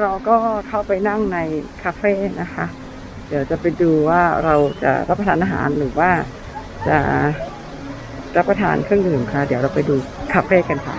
เราก็เข้าไปนั่งในคาเฟ่นะคะ เดี๋ยวจะไปดูว่าเราจะรับประทานอาหารหรือว่าจะรับประทานเครื่องดื่มค่ะ เดี๋ยวเราไปดูคาเฟ่กันค่ะ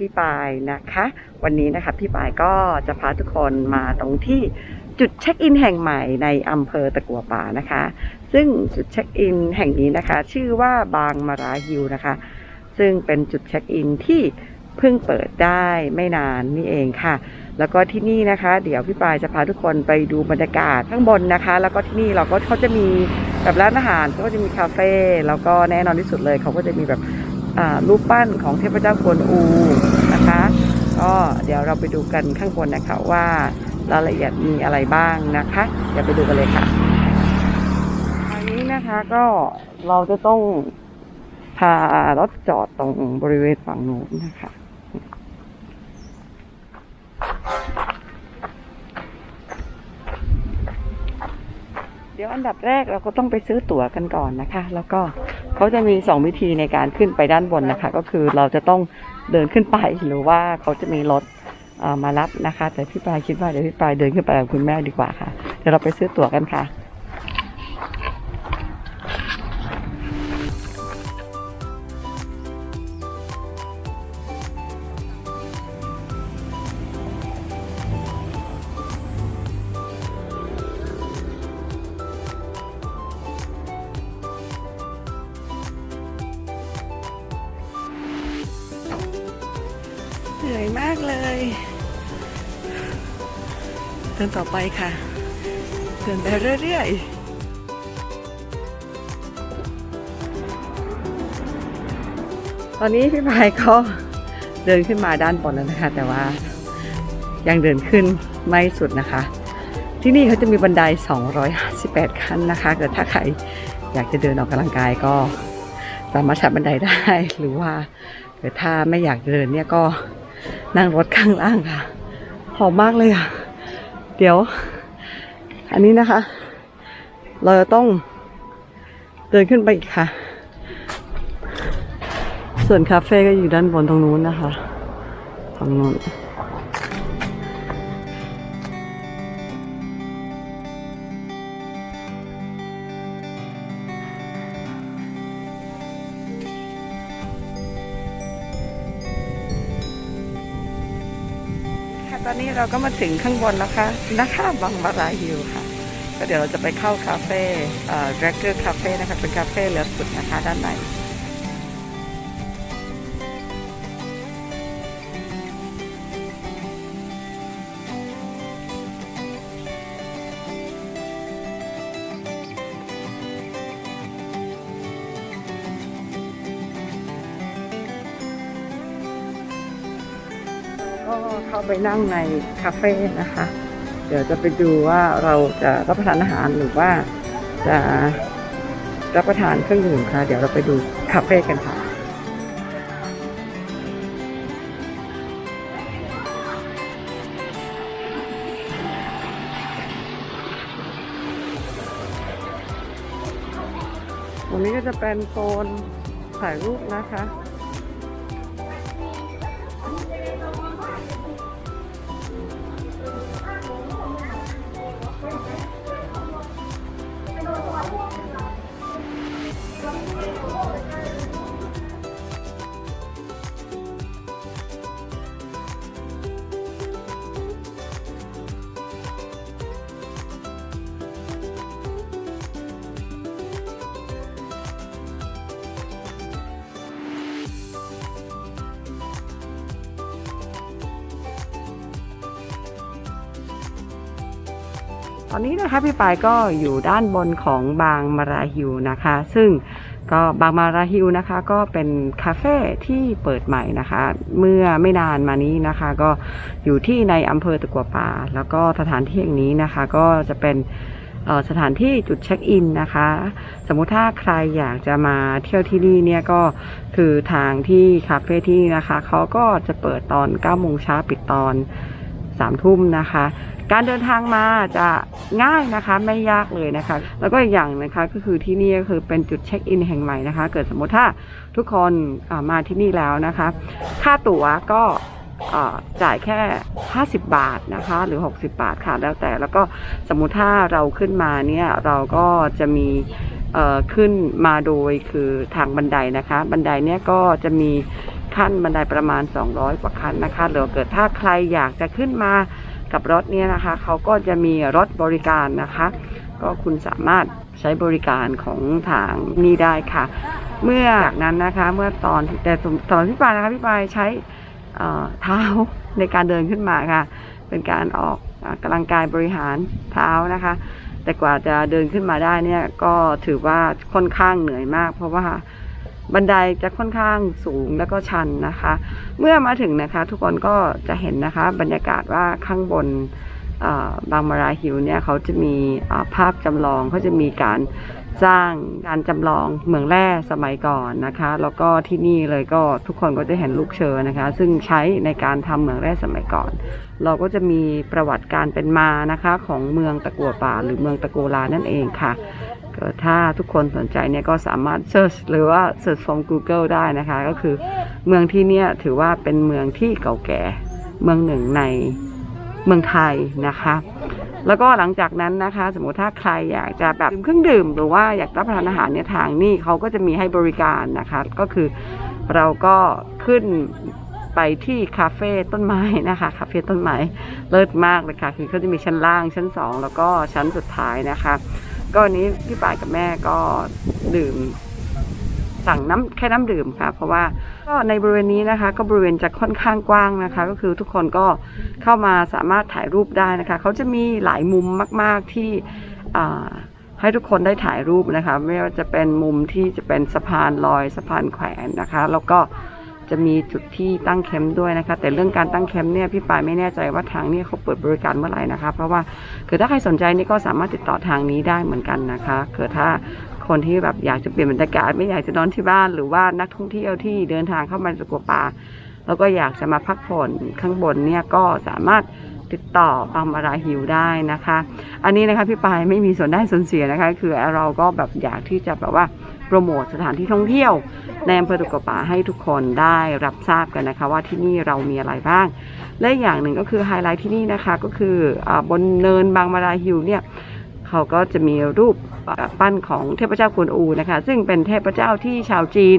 พี่ปายนะคะ วันนี้นะคะพี่ปายก็จะพาทุกคนมาตรงที่จุดเช็คอินแห่งใหม่ในอำเภอตะกัวป่านะคะ ซึ่งจุดเช็คอินแห่งนี้นะคะ ชื่อว่าบางมาราฮิวนะคะ ซึ่งเป็นจุดเช็คอินที่เพิ่งเปิดได้ไม่นานนี่เองค่ะ แล้วก็ที่นี่นะคะ เดี๋ยวพี่ปายจะพาทุกคนไปดูบรรยากาศข้างบนนะคะ แล้วก็ที่นี่เราก็เขาจะมีแบบร้านอาหารเขาก็จะมีคาเฟ่แล้วก็แน่นอนที่สุดเลยเขาก็จะมีแบบ รูปปั้นของเทพเจ้ากวนอูนะคะ ก็เดี๋ยวเราไปดูกันข้างบนนะคะว่ารายละเอียดมีอะไรบ้างนะคะเดี๋ยวไปดูกันเลยค่ะทางนี้นะคะก็เราจะต้องพารถจอดตรงบริเวณฝั่งนู้นนะคะเดี๋ยวอันดับแรกเราก็ต้องไปซื้อตั๋วกันก่อนนะคะ แล้วก็ เขาจะมีสองวิธีในการขึ้นไปด้านบนนะคะ ก็คือเราจะต้องเดินขึ้นไปหรือว่าเขาจะมีรถมารับนะคะ แต่พี่ปลายคิดว่าเดี๋ยวพี่ปลายเดินขึ้นไปกับคุณแม่ดีกว่าค่ะ เดี๋ยวเราไปซื้อตั๋วกันค่ะ ดินต่อไปค่ะ เดินไปเรื่อยๆตอนนี้พี่พายก็เดินขึ้นมาด้านบนแล้วนะคะ แต่ว่ายังเดินขึ้นไม่สุดนะคะ ที่นี่เขาจะมีบันได 258 ขั้นนะคะเกิดถ้าใครอยากจะเดินออกกำลังกายก็สามารถใช้บันไดได้หรือว่าเกิดถ้าไม่อยากเดินเนี่ยก็นั่งรถข้างล่างค่ะหอมมากเลยอะ เดี๋ยว อันนี้นะคะ เราจะต้องเดินขึ้นไปอีกค่ะ ส่วนคาเฟ่ก็อยู่ด้านบนตรงนู้นนะคะตรงนู้น ตอนนี้เราก็มาถึงข้างบนแล้วค่ะนะคะบางมาราฮิวค่ะ ก็เดี๋ยวเราจะไปเข้าคาเฟ่เอ่อแกรกเกอร์คาเฟ่นะคะ เป็นคาเฟ่เลือสุดนะคะ ด้านใน ไปนั่งในคาเฟ่นะคะ เดี๋ยวจะไปดูว่าเราจะรับประทานอาหารหรือว่าจะรับประทานเครื่องดื่มค่ะ เดี๋ยวเราไปดูคาเฟ่กันค่ะตรงนี้ก็จะเป็นโซนถ่ายรูปนะคะ ตอนนี้นะคะพี่ปายก็อยู่ด้านบนของบางมาราฮิวนะคะ ซึ่งก็บางมาราฮิลนะคะ ก็เป็นคาเฟ่ที่เปิดใหม่นะคะ เมื่อไม่นานมานี้นะคะ ก็อยู่ที่ในอำเภอตะกัวป่า แล้วก็สถานที่แห่งนี้นะคะ ก็จะเป็นสถานที่จุดเช็คอินนะคะ สมมุติถ้าใครอยากจะมาเที่ยวที่นี่เนี่ยก็คือทางที่คาเฟ่ที่นี่นะคะเขาก็จะเปิดตอน9โมงเช้าปิดตอน 3ทุ่มนะคะ การเดินทางมาจะง่ายนะคะไม่ยากเลยนะคะ แล้วก็อีกอย่างนะคะก็คือที่นี่ก็คือเป็นจุดเช็คอินแห่งใหม่นะคะ เกิดสมมติถ้าทุกคนมาที่นี่แล้วนะคะ ค่าตั๋วก็จ่ายแค่ 50 บาทนะคะ หรือ 60 บาทค่ะแล้วแต่แล้วก็สมมุติถ้าเราขึ้นมาเนี่ยเราก็จะมีขึ้นมาโดยคือทางบันไดนะคะ บันไดเนี่ยก็จะมี ขั้นบันไดประมาณ 200 กว่าขั้นนะคะหรือเกิดถ้าใครอยากจะขึ้นมากับรถเนี่ยนะคะเขาก็จะมีรถบริการนะคะ ก็คุณสามารถใช้บริการของทางนี้ได้ค่ะ เมื่อจากนั้นนะคะเมื่อตอนแต่ตอนพี่ปายนะคะพี่ปายใช้เท้าในการเดินขึ้นมาค่ะ เป็นการออกอ่าลังกายบริหารเท้านะคะ แต่กว่าจะเดินขึ้นมาได้เนี่ยก็ถือว่าค่อนข้างเหนื่อยมาก เพราะว่า บันไดจะค่อนข้างสูงแล้วก็ชันนะคะ เมื่อมาถึงนะคะ ทุกคนก็จะเห็นนะคะ บรรยากาศว่าข้างบนบางมาราฮิลเนี่ยเขาจะมีภาพจำลองเขาจะมีการสร้างการจำลองเมืองแร่สมัยก่อนนะคะ แล้วก็ที่นี่เลยก็ทุกคนก็จะเห็นลูกเชอนะคะ ซึ่งใช้ในการทำเมืองแร่สมัยก่อน เราก็จะมีประวัติการเป็นมานะคะของเมืองตะกัวป่าหรือเมืองตะโกลานั่นเองค่ะ ก็ถ้าทุกคนสนใจเนี่ยก็สามารถเซิร์ชหรือว่าเซิร์ช from Google ได้นะคะ ก็คือเมืองที่เนี่ยถือว่าเป็นเมืองที่เก่าแก่ เมืองหนึ่งในเมืองไทยนะคะ แล้วก็หลังจากนั้นนะคะ สมมติถ้าใครอยากจะแบบดื่มเครื่องดื่ม หรือว่าอยากรับประทานอาหารเนี่ยทางนี่เขาก็จะมีให้บริการนะคะ ก็คือเราก็ขึ้นไปที่คาเฟ่ต้นไม้นะคะคาเฟ่ต้นไม้เลิศมากเลยค่ะคือเขาจะมีชั้นล่างชั้นสองแล้วก็ชั้นสุดท้ายนะคะ ก็วันนี้พี่ปายกับแม่ก็ดื่มสั่งน้ำแค่น้ำดื่มค่ะ เพราะว่าก็ในบริเวณนี้นะคะ ก็บริเวณจะค่อนข้างกว้างนะคะ ก็คือทุกคนก็เข้ามาสามารถถ่ายรูปได้นะคะ เขาจะมีหลายมุมมาก ๆที่ให้ทุกคนได้ถ่ายรูปนะคะ ไม่ว่าจะเป็นมุมที่จะเป็นสะพานลอยสะพานแขวนนะคะ แล้วก็ จะมีจุดที่ตั้งแคมป์ด้วยนะคะ แต่เรื่องการตั้งแคมป์เนี่ยพี่ปายไม่แน่ใจว่าทางนี้เขาเปิดบริการเมื่อไหร่นะคะ เพราะว่าคือถ้าใครสนใจนี่ก็สามารถติดต่อทางนี้ได้เหมือนกันนะคะคือถ้าคนที่แบบอยากจะเปลี่ยนบรรยากาศไม่อยากจะนอนที่บ้าน หรือว่านักท่องเที่ยวที่เดินทางเข้ามาสกัวป่าแล้วก็อยากจะมาพักผ่อนข้างบนเนี่ยก็สามารถติดต่อปังมาราฮิวได้นะคะ อันนี้นะคะพี่ปายไม่มีส่วนได้ส่วนเสียนะคะ คือเราก็แบบอยากที่จะแบบว่า โปรโมทสถานที่ท่องเที่ยวในอำเภอตุกป่าให้ทุกคนได้รับทราบกันนะคะ ว่าที่นี่เรามีอะไรบ้าง และอย่างหนึ่งก็คือไฮไลท์ที่นี่นะคะก็คืออบนเนินบางมาราฮิวเนี่ยเขาก็จะมีรูปปั้นของเทพเจ้ากวนอูนะคะ ซึ่งเป็นเทพเจ้าที่ชาวจีน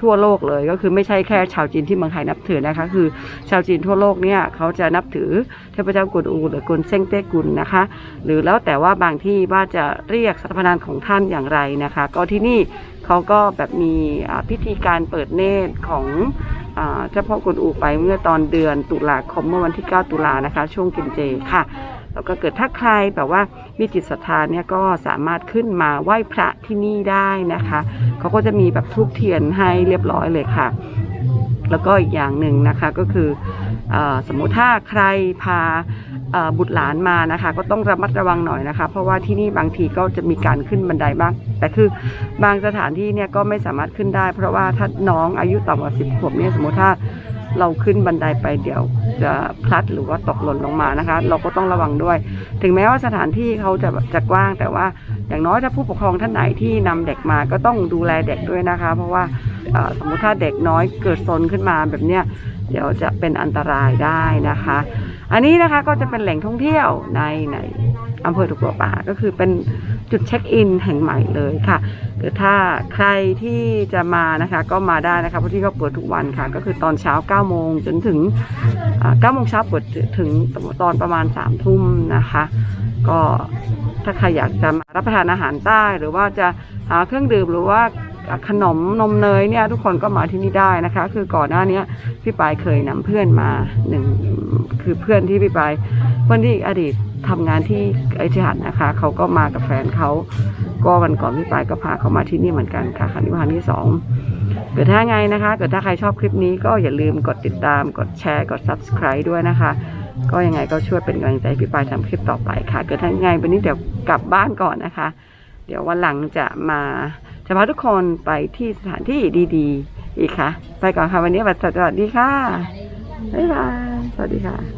ทั่วโลกเลยก็คือไม่ใช่แค่ชาวจีนที่เมืองไทยนับถือนะคะ คือชาวจีนทั่วโลกเนี่ยเขาจะนับถือเทพเจ้ากวนอูหรือกวนเซ้งเต้กุนนะคะ หรือแล้วแต่ว่าบางที่ว่าจะเรียกสรรพนามของท่านอย่างไรนะคะ ก็ที่นี่เขาก็แบบมีพิธีการเปิดเนตรของเจ้าพ่อกวนอูไปเมื่อตอนเดือนตุลาคมเมื่อวันที่ 9 ตุลานะคะ ช่วงกินเจค่ะ แล้วก็เกิดถ้าใครแบบว่ามีจิตศรัทธาเนี่ยก็สามารถขึ้นมาไหว้พระที่นี่ได้นะคะเขาก็จะมีแบบทูบเทียนให้เรียบร้อยเลยค่ะ แล้วก็อีกอย่างหนึ่งนะคะก็คือเออสมมุติถ้าใครพาเอ่อบุตรหลานมานะคะ ก็ต้องระมัดระวังหน่อยนะคะ เพราะว่าที่นี่บางทีก็จะมีการขึ้นบันไดบ้าง แต่คือบางสถานที่เนี่ยก็ไม่สามารถขึ้นได้ เพราะว่าถ้าน้องอายุต่ำกว่าสิบขวบเนี่ยสมมติถ้า เราขึ้นบันไดไปเดี๋ยวจะพลัดหรือว่าตกหล่นลงมานะคะ เราก็ต้องระวังด้วย ถึงแม้ว่าสถานที่เขาจะจะกว้าง แต่ว่าอย่างน้อยถ้าผู้ปกครองท่านไหนที่นำเด็กมาก็ต้องดูแลเด็กด้วยนะคะ เพราะว่าสมมุติถ้าเด็กน้อยเกิดซนขึ้นมาแบบเนี้ยเดี๋ยวจะเป็นอันตรายได้นะคะ อันนี้นะคะก็จะเป็นแหล่งท่องเที่ยวในในอำเภอตะกัวป่าก็คือเป็น จุดเช็คอินแห่งใหม่เลยค่ะคือถ้าใครที่จะมานะคะก็มาได้นะคะเพราะที่เขาเปิดทุกวันค่ะ ก็คือตอนเช้า9โมงจนถึงอ่า9โมงเช้าเปิดถึงตอนประมาณ3ทุ่มนะคะ ก็ถ้าใครอยากจะมารับประทานอาหารใต้หรือว่าจะหาเครื่องดื่มหรือว่า ขนมนมเนยเนี่ยทุกคนก็มาที่นี่ได้นะคะ คือก่อนหน้านี้พี่ปายเคยนำเพื่อนมาหนึ่งคือเพื่อนที่พี่ปายเพื่อนที่อดีตทำงานที่ไอทิหัดนะคะเขาก็มากับแฟนเขาก็วันก่อนพี่ปายก็พาเขามาที่นี่เหมือนกันค่ะครั้งนี้ครั้งที่สองเกิดถ้าไงนะคะเกิดถ้าใครชอบคลิปนี้ก็อย่าลืมกดติดตาม กดแชร์ กด subscribe ด้วยนะคะ ก็ยังไงก็ช่วยเป็นกำลังใจพี่ปายทำคลิปต่อไปค่ะ เกิดถ้าไงวันนี้เดี๋ยวกลับบ้านก่อนนะคะ เดี๋ยววันหลังจะมา จะพาทุกคนไปที่สถานที่ดีๆ อีกค่ะ ไปก่อนค่ะวันนี้สวัสดีค่ะ บ๊ายบาย สวัสดีค่ะ